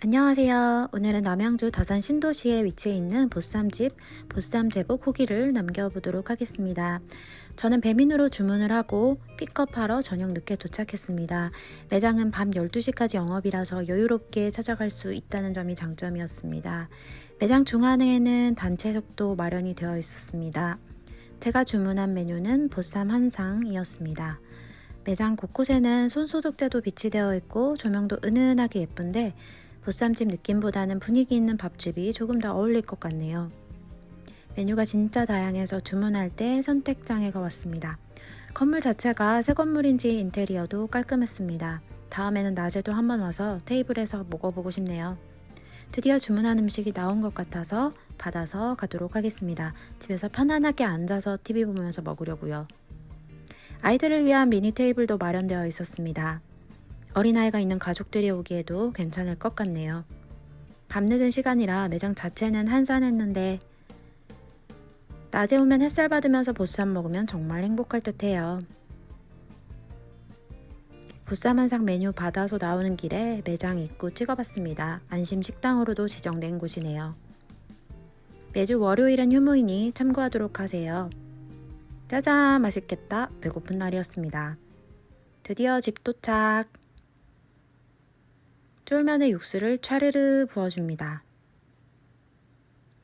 안녕하세요. 오늘은 남양주 다산 신도시에 위치해 있는 보쌈집 보쌈 제복 후기를 남겨보도록 하겠습니다. 저는 배민으로 주문을 하고 픽업하러 저녁 늦게 도착했습니다. 매장은 밤 12시까지 영업이라서 여유롭게 찾아갈 수 있다는 점이 장점이었습니다. 매장 중앙에는 단체석도 마련이 되어 있었습니다. 제가 주문한 메뉴는 보쌈 한 상이었습니다. 매장 곳곳에는 손소독제도 비치되어 있고 조명도 은은하게 예쁜데 보쌈집 느낌보다는 분위기 있는 밥집이 조금 더 어울릴 것 같네요. 메뉴가 진짜 다양해서 주문할 때 선택 장애가 왔습니다. 건물 자체가 새 건물인지 인테리어도 깔끔했습니다. 다음에는 낮에도 한번 와서 테이블에서 먹어보고 싶네요. 드디어 주문한 음식이 나온 것 같아서 받아서 가도록 하겠습니다. 집에서 편안하게 앉아서 TV 보면서 먹으려고요. 아이들을 위한 미니 테이블도 마련되어 있었습니다. 어린아이가 있는 가족들이 오기에도 괜찮을 것 같네요. 밤늦은 시간이라 매장 자체는 한산했는데 낮에 오면 햇살 받으면서 보쌈 먹으면 정말 행복할 듯해요. 보쌈 한상 메뉴 받아서 나오는 길에 매장 입구 찍어봤습니다. 안심 식당으로도 지정된 곳이네요. 매주 월요일은 휴무이니 참고하도록 하세요. 짜잔 맛있겠다 배고픈 날이었습니다. 드디어 집 도착. 쫄면에 육수를 차르르 부어줍니다.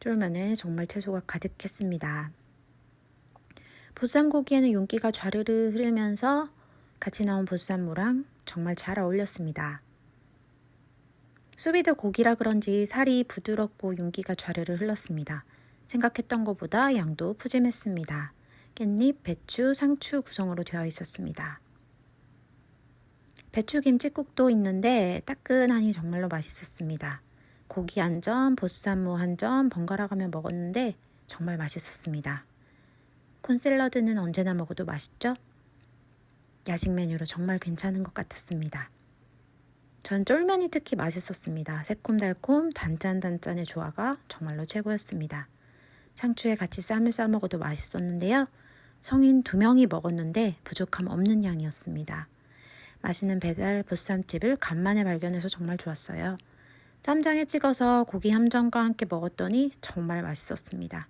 쫄면에 정말 채소가 가득했습니다. 보쌈고기에는 윤기가 좌르르 흐르면서 같이 나온 보쌈무랑 정말 잘 어울렸습니다. 수비드 고기라 그런지 살이 부드럽고 윤기가 좌르르 흘렀습니다. 생각했던 것보다 양도 푸짐했습니다. 깻잎, 배추, 상추 구성으로 되어 있었습니다. 배추 김치국도 있는데 따끈하니 정말로 맛있었습니다. 고기 한 점, 보쌈무 한 점 번갈아 가며 먹었는데 정말 맛있었습니다. 콘 샐러드는 언제나 먹어도 맛있죠? 야식 메뉴로 정말 괜찮은 것 같았습니다. 전 쫄면이 특히 맛있었습니다. 새콤달콤 단짠단짠의 조화가 정말로 최고였습니다. 상추에 같이 쌈을 싸 먹어도 맛있었는데요. 성인 두 명이 먹었는데 부족함 없는 양이었습니다. 맛있는 배달 보쌈집을 간만에 발견해서 정말 좋았어요. 쌈장에 찍어서 고기 함정과 함께 먹었더니 정말 맛있었습니다.